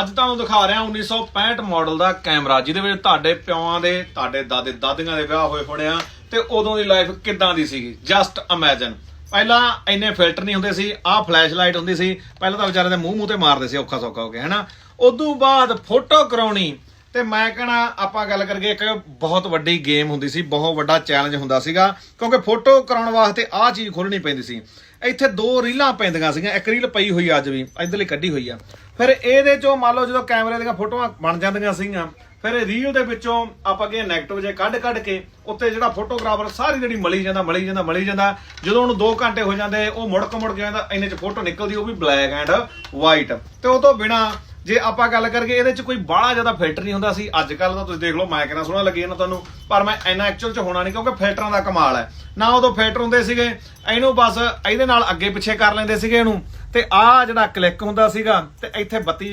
ਅੱਜ ਤੁਹਾਨੂੰ ਦਿਖਾ ਰਿਹਾ 1965 ਮਾਡਲ ਦਾ ਕੈਮਰਾ, ਜਿਹਦੇ ਵਿੱਚ ਤੁਹਾਡੇ ਪਿਓਾਂ ਦੇ, ਤੁਹਾਡੇ ਦਾਦੇ, ਦਾਦੀਆਂ ਦੇ ਵਿਆਹ ਹੋਏ ਹੋਣੇ ਆ ਤੇ ਉਦੋਂ ਦੀ ਲਾਈਫ ਕਿੱਦਾਂ ਦੀ ਸੀਗੀ? ਜਸਟ ਇਮੇਜਿਨ ਪਹਿਲਾਂ ਇੰਨੇ ਫਿਲਟਰ ਨਹੀਂ ਹੁੰਦੇ ਸੀ, ਆਹ ਫਲੈਸ਼ ਲਾਈਟ ਹੁੰਦੀ ਸੀ, ਪਹਿਲਾਂ ਤਾਂ ਵਿਚਾਰੇ ਦੇ ਮੂੰਹ ਮੂੰਹ ਤੇ ਮਾਰਦੇ ਸੀ ਔਖਾ ਸੌਖਾ ਹੋ ਕੇ ਹੈਨਾ? ਉਦੋਂ ਬਾਅਦ ਫੋਟੋ ਕਰਾਉਣੀ ਤੇ ਮੈਂ ਕਹਣਾ, ਆਪਾਂ ਗੱਲ ਕਰਕੇ ਇੱਕ ਬਹੁਤ ਵੱਡੀ ਗੇਮ ਹੁੰਦੀ ਸੀ, ਬਹੁਤ ਵੱਡਾ ਚੈਲੰਜ ਹੁੰਦਾ ਸੀਗਾ, ਕਿਉਂਕਿ ਫੋਟੋ ਕਰਾਉਣ ਵਾਸਤੇ ਆਹ ਚੀਜ਼ ਖੋਲਣੀ ਪੈਂਦੀ ਸੀ। ਇੱਥੇ ਦੋ ਰੀਲਾਂ ਪੈਂਦੀਆਂ ਸੀਗੀਆਂ, ਇੱਕ ਰੀਲ ਪਈ ਹੋਈ ਆ ਅੱਜ ਵੀ, ਇਧਰਲੀ ਕੱਢੀ ਹੋਈ ਆ। ਫਿਰ ਇਹਦੇ ਚੋਂ ਮੰਨ ਲਓ ਜਦੋਂ ਕੈਮਰੇ ਦੀਆਂ ਫੋਟੋਆਂ ਬਣ ਜਾਂਦੀਆਂ ਸੀਗੀਆਂ, ਫਿਰ ਰੀਲ ਦੇ ਵਿੱਚੋਂ ਆਪਾਂ ਕੀ ਨੈਗੇਟਿਵ ਜੇ ਕੱਢ ਕੱਢ ਕੇ ਉੱਤੇ ਜਿਹੜਾ ਫੋਟੋਗ੍ਰਾਫਰ ਸਾਰੀ ਜਿਹੜੀ ਮਲੀ ਜਾਂਦਾ ਮਲੀ ਜਾਂਦਾ ਮਲੀ ਜਾਂਦਾ, ਜਦੋਂ ਉਹਨੂੰ 2 ਘੰਟੇ ਹੋ ਜਾਂਦੇ, ਉਹ ਮੁੜਕ ਮੁੜ ਕੇ ਜਾਂਦਾ, ਇੰਨੇ ਚ ਫੋਟੋ ਨਿਕਲਦੀ, ਉਹ ਵੀ ਬਲੈਕ ਐਂਡ ਵਾਈਟ ਤੇ ਉਹ ਤੋਂ ਬਿਨਾ ਜੇ ਆਪਾਂ ਗੱਲ ਕਰਕੇ ਇਹਦੇ ਚ ਕੋਈ ਬਾਹਲਾ ਜ਼ਿਆਦਾ ਫਿਲਟਰ ਨਹੀਂ ਹੁੰਦਾ ਸੀ। ਅੱਜ ਕੱਲ ਤਾਂ ਤੁਸੀਂ ਦੇਖ ਲਓ, ਮੈਂ ਕਿੰਨਾ ਸੋਹਣਾ ਲੱਗੀ ਜਾਂਦਾ ਤੁਹਾਨੂੰ, ਪਰ ਮੈਂ ਇੰਨਾ ਐਕਚੁਅਲ ਚ ਹੋਣਾ ਨਹੀਂ, ਕਿਉਂਕਿ ਫਿਲਟਰਾਂ ਦਾ ਕਮਾਲ ਹੈ। ਨਾ ਉਦੋਂ ਫਿਲਟਰ ਹੁੰਦੇ ਸੀਗੇ, ਇਹਨੂੰ ਬਸ ਇਹਦੇ ਨਾਲ ਅੱਗੇ ਪਿੱਛੇ ਕਰ ਲੈਂਦੇ ਸੀਗੇ ਇਹਨੂੰ, ਤੇ ਆਹ ਜਿਹੜਾ ਕਲਿੱਕ ਹੁੰਦਾ ਸੀਗਾ, ਤੇ ਇੱਥੇ ਬੱਤੀ